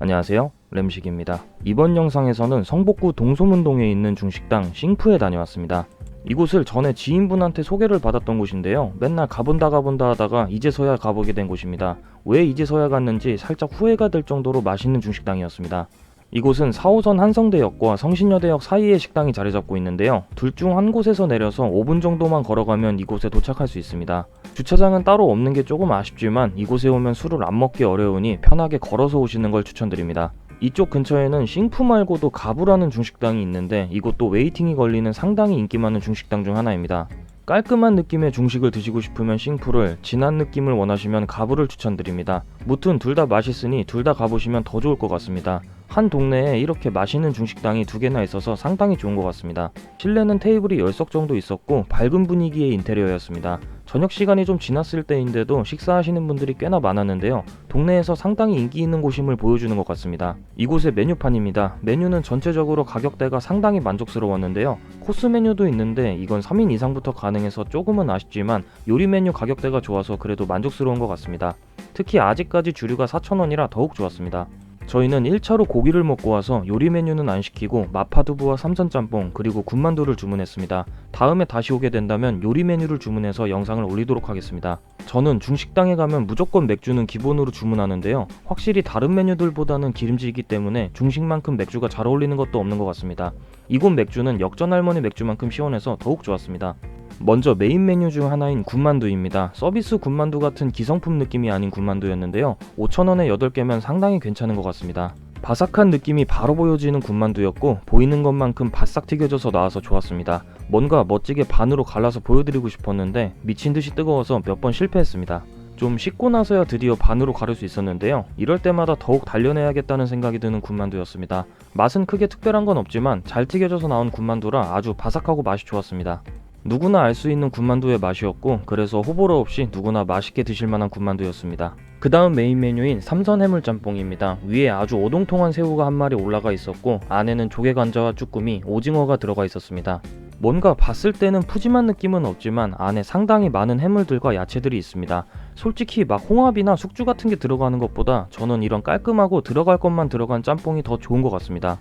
안녕하세요. 램식입니다. 이번 영상에서는 성북구 동소문동에 있는 중식당 싱프에 다녀왔습니다. 이곳을 전에 지인분한테 소개를 받았던 곳인데요. 맨날 가본다 가본다 하다가 이제서야 가보게 된 곳입니다. 왜 이제서야 갔는지 살짝 후회가 될 정도로 맛있는 중식당이었습니다. 이곳은 4호선 한성대역과 성신여대역 사이에 식당이 자리 잡고 있는데요. 둘 중 한 곳에서 내려서 5분 정도만 걸어가면 이곳에 도착할 수 있습니다. 주차장은 따로 없는 게 조금 아쉽지만 이곳에 오면 술을 안 먹기 어려우니 편하게 걸어서 오시는 걸 추천드립니다. 이쪽 근처에는 싱프 말고도 가부라는 중식당이 있는데 이곳도 웨이팅이 걸리는 상당히 인기 많은 중식당 중 하나입니다. 깔끔한 느낌의 중식을 드시고 싶으면 싱프를, 진한 느낌을 원하시면 가부를 추천드립니다. 무튼 둘 다 맛있으니 둘 다 가보시면 더 좋을 것 같습니다. 한 동네에 이렇게 맛있는 중식당이 두 개나 있어서 상당히 좋은 것 같습니다. 실내는 테이블이 10석 정도 있었고 밝은 분위기의 인테리어였습니다. 저녁 시간이 좀 지났을 때인데도 식사하시는 분들이 꽤나 많았는데요. 동네에서 상당히 인기 있는 곳임을 보여주는 것 같습니다. 이곳의 메뉴판입니다. 메뉴는 전체적으로 가격대가 상당히 만족스러웠는데요. 코스 메뉴도 있는데 이건 3인 이상부터 가능해서 조금은 아쉽지만 요리 메뉴 가격대가 좋아서 그래도 만족스러운 것 같습니다. 특히 아직까지 주류가 4,000원이라 더욱 좋았습니다. 저희는 1차로 고기를 먹고 와서 요리 메뉴는 안 시키고 마파두부와 삼선짬뽕 그리고 군만두를 주문했습니다. 다음에 다시 오게 된다면 요리 메뉴를 주문해서 영상을 올리도록 하겠습니다. 저는 중식당에 가면 무조건 맥주는 기본으로 주문하는데요. 확실히 다른 메뉴들보다는 기름지기 때문에 중식만큼 맥주가 잘 어울리는 것도 없는 것 같습니다. 이곳 맥주는 역전 할머니 맥주만큼 시원해서 더욱 좋았습니다. 먼저 메인 메뉴 중 하나인 군만두입니다. 서비스 군만두 같은 기성품 느낌이 아닌 군만두였는데요. 5,000원에 8개면 상당히 괜찮은 것 같습니다. 바삭한 느낌이 바로 보여지는 군만두였고 보이는 것만큼 바싹 튀겨져서 나와서 좋았습니다. 뭔가 멋지게 반으로 갈라서 보여드리고 싶었는데 미친 듯이 뜨거워서 몇 번 실패했습니다. 좀 식고 나서야 드디어 반으로 가를 수 있었는데요. 이럴 때마다 더욱 단련해야겠다는 생각이 드는 군만두였습니다. 맛은 크게 특별한 건 없지만 잘 튀겨져서 나온 군만두라 아주 바삭하고 맛이 좋았습니다. 누구나 알 수 있는 군만두의 맛이었고 그래서 호불호 없이 누구나 맛있게 드실 만한 군만두였습니다. 그 다음 메인 메뉴인 삼선 해물짬뽕입니다. 위에 아주 오동통한 새우가 한 마리 올라가 있었고 안에는 조개 관자와 쭈꾸미, 오징어가 들어가 있었습니다. 뭔가 봤을 때는 푸짐한 느낌은 없지만 안에 상당히 많은 해물들과 야채들이 있습니다. 솔직히 막 홍합이나 숙주 같은 게 들어가는 것보다 저는 이런 깔끔하고 들어갈 것만 들어간 짬뽕이 더 좋은 것 같습니다.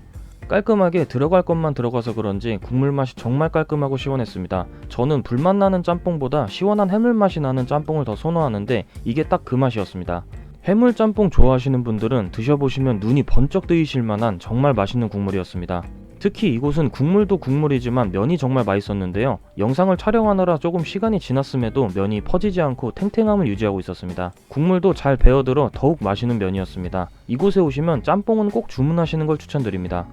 깔끔하게 들어갈 것만 들어가서 그런지 국물 맛이 정말 깔끔하고 시원했습니다. 저는 불맛 나는 짬뽕보다 시원한 해물 맛이 나는 짬뽕을 더 선호하는데 이게 딱 그 맛이었습니다. 해물 짬뽕 좋아하시는 분들은 드셔보시면 눈이 번쩍 뜨이실 만한 정말 맛있는 국물이었습니다. 특히 이곳은 국물도 국물이지만 면이 정말 맛있었는데요. 영상을 촬영하느라 조금 시간이 지났음에도 면이 퍼지지 않고 탱탱함을 유지하고 있었습니다. 국물도 잘 배어들어 더욱 맛있는 면이었습니다. 이곳에 오시면 짬뽕은 꼭 주문하시는 걸 추천드립니다.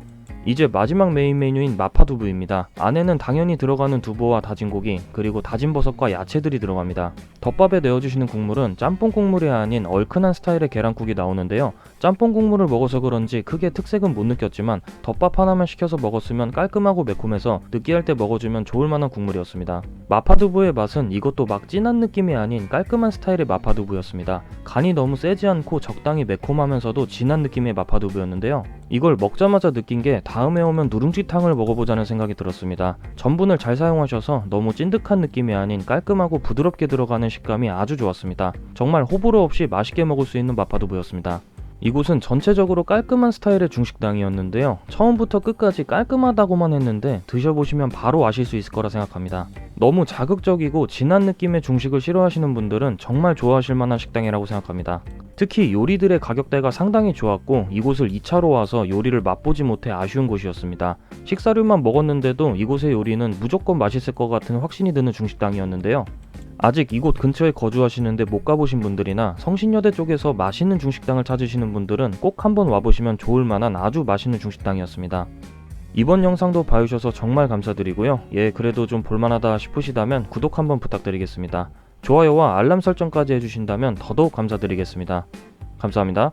이제 마지막 메인 메뉴인 마파두부입니다. 안에는 당연히 들어가는 두부와 다진 고기, 그리고 다진 버섯과 야채들이 들어갑니다. 덮밥에 내어주시는 국물은 짬뽕 국물이 아닌 얼큰한 스타일의 계란국이 나오는데요. 짬뽕 국물을 먹어서 그런지 크게 특색은 못 느꼈지만 덮밥 하나만 시켜서 먹었으면 깔끔하고 매콤해서 느끼할 때 먹어주면 좋을 만한 국물이었습니다. 마파두부의 맛은 이것도 막 진한 느낌이 아닌 깔끔한 스타일의 마파두부였습니다. 간이 너무 세지 않고 적당히 매콤하면서도 진한 느낌의 마파두부였는데요. 이걸 먹자마자 느낀 게 다음에 오면 누룽지탕을 먹어보자는 생각이 들었습니다. 전분을 잘 사용하셔서 너무 찐득한 느낌이 아닌 깔끔하고 부드럽게 들어가는 식감이 아주 좋았습니다. 정말 호불호 없이 맛있게 먹을 수 있는 마파두부였습니다. 이곳은 전체적으로 깔끔한 스타일의 중식당이었는데요. 처음부터 끝까지 깔끔하다고만 했는데 드셔보시면 바로 아실 수 있을 거라 생각합니다. 너무 자극적이고 진한 느낌의 중식을 싫어하시는 분들은 정말 좋아하실 만한 식당이라고 생각합니다. 특히 요리들의 가격대가 상당히 좋았고 이곳을 2차로 와서 요리를 맛보지 못해 아쉬운 곳이었습니다. 식사류만 먹었는데도 이곳의 요리는 무조건 맛있을 것 같은 확신이 드는 중식당이었는데요. 아직 이곳 근처에 거주하시는데 못 가보신 분들이나 성신여대 쪽에서 맛있는 중식당을 찾으시는 분들은 꼭 한번 와보시면 좋을 만한 아주 맛있는 중식당이었습니다. 이번 영상도 봐주셔서 정말 감사드리고요. 예, 그래도 좀 볼만하다 싶으시다면 구독 한번 부탁드리겠습니다. 좋아요와 알람 설정까지 해주신다면 더더욱 감사드리겠습니다. 감사합니다.